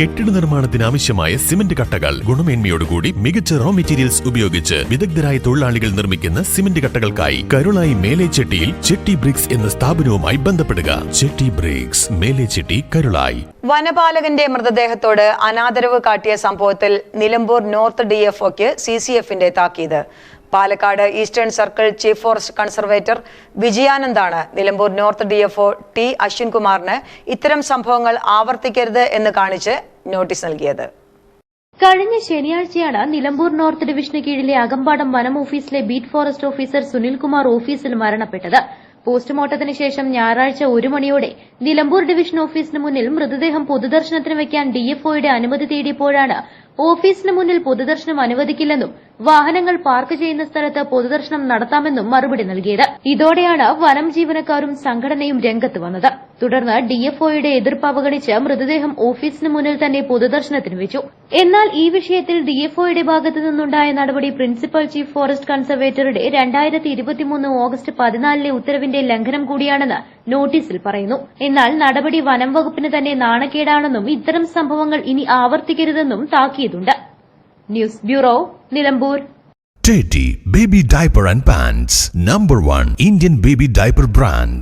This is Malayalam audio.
കെട്ടിട നിർമ്മാണത്തിന് ആവശ്യമായ സിമന്റ് കട്ടകൾ. ഗുണമേന്മയോടുകൂടി മികച്ച റോ മെറ്റീരിയൽസ് ഉപയോഗിച്ച് വിദഗ്ധരായ തൊഴിലാളികൾ നിർമ്മിക്കുന്ന സിമന്റ് കട്ടകൾക്കായി കരുളായി മേലേച്ചെട്ടിയിൽ ചെട്ടി ബ്രിക്സ് എന്ന സ്ഥാപനവുമായി ബന്ധപ്പെടുക. ചെട്ടി ബ്രിക്സ് മേലേച്ചെട്ടി കരുളായി. വനപാലകന്റെ മൃതദേഹത്തോട് അനാദരവ് കാട്ടിയ സംഭവത്തിൽ നിലമ്പൂർ നോർത്ത് ഡി എഫ് ഒക്ക് സി സി എഫിന്റെ താക്കീത്. Palakkad eastern circle chief forest conservator വിജയാനന്ദാണ്. Nilambur north D F O T അശ്വിൻകുമാറിന് ഇത്തരം സംഭവങ്ങൾ ആവർത്തിക്കരുത് എന്ന് കാണിച്ച് നോട്ടീസ് നൽകിയത്. കഴിഞ്ഞ ശനിയാഴ്ചയാണ് നിലമ്പൂർ നോർത്ത് ഡിവിഷന് കീഴിലെ അകമ്പാടം വനം ഓഫീസിലെ ബീറ്റ് ഫോറസ്റ്റ് ഓഫീസർ സുനിൽകുമാർ ഓഫീസിൽ മരണപ്പെട്ടത്. പോസ്റ്റ്മോർട്ടത്തിന് ശേഷം ഞായറാഴ്ച ഒരു മണിയോടെ നിലമ്പൂർ ഡിവിഷൻ ഓഫീസിന് മുന്നിൽ മൃതദേഹം പൊതുദർശനത്തിന് വയ്ക്കാൻ ഡിഎഫ്ഒയുടെ അനുമതി തേടിയപ്പോഴാണ് ഓഫീസിന് മുന്നിൽ പൊതുദർശനം അനുവദിക്കില്ലെന്നും വാഹനങ്ങൾ പാർക്ക് ചെയ്യുന്ന സ്ഥലത്ത് പൊതുദർശനം നടത്താമെന്നും മറുപടി നൽകിയത്. ഇതോടെയാണ് വനം ജീവനക്കാരും സംഘടനയും രംഗത്ത് വന്നത്. തുടർന്ന് ഡിഎഫ്ഒയുടെ എതിർപ്പ് അവഗണിച്ച് മൃതദേഹം ഓഫീസിന് മുന്നിൽ തന്നെ പൊതുദർശനത്തിന് വെച്ചു. എന്നാൽ ഈ വിഷയത്തിൽ ഡിഎഫ്ഒയുടെ ഭാഗത്തു നിന്നുണ്ടായ നടപടി പ്രിൻസിപ്പൽ ചീഫ് ഫോറസ്റ്റ് കൺസർവേറ്ററുടെ രണ്ടായിരത്തി ഇരുപത്തിമൂന്ന് ഓഗസ്റ്റ് പതിനാലിലെ ഉത്തരവിന്റെ ലംഘനം കൂടിയാണെന്ന് നോട്ടീസിൽ പറയുന്നു. എന്നാൽ നടപടി വനം വകുപ്പിന് തന്നെ നാണക്കേടാണെന്നും ഇത്തരം സംഭവങ്ങൾ ഇനി ആവർത്തിക്കരുതെന്നും താക്കീതുണ്ട്. news bureau Nilambur Teddy Baby Diaper and Pants Number 1 Indian Baby Diaper Brand